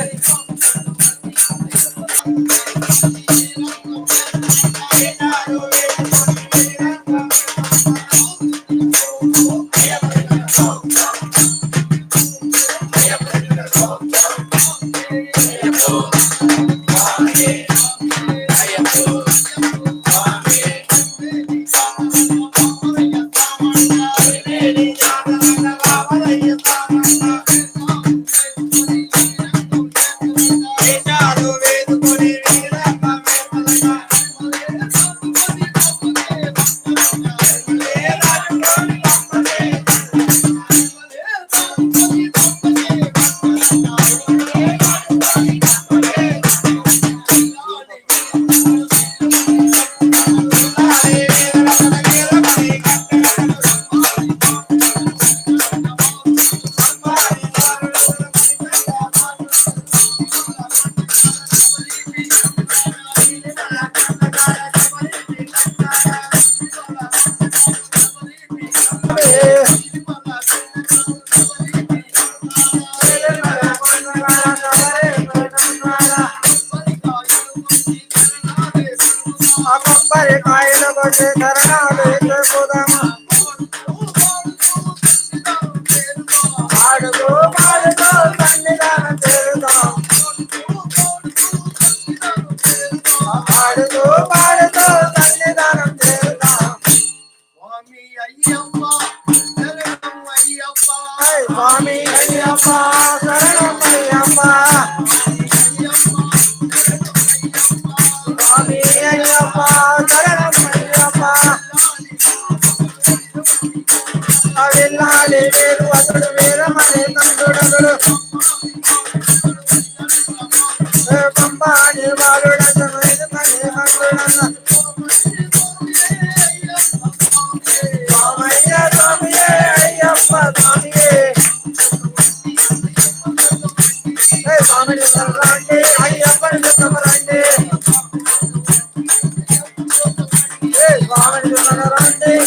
Let it go. కొబ్బరి కాయలు కొట్టి కరణాలు ఎక్కుదామా పాడుతూ పాడుతూ సన్నిధానం చేరుతాం పాడుతూ పాడుతూ సన్నిధానం చేరుతాం స్వామి అయ్యప్ప శరణం అయ్యప్ప హై స్వామి అయ్యప్ప అవిల్లాలి వేరు అతడు వీరమణి తండ్రుడగుడు. పంపాని బాలుడను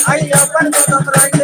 అయ్యప్పని అయ్యప్పని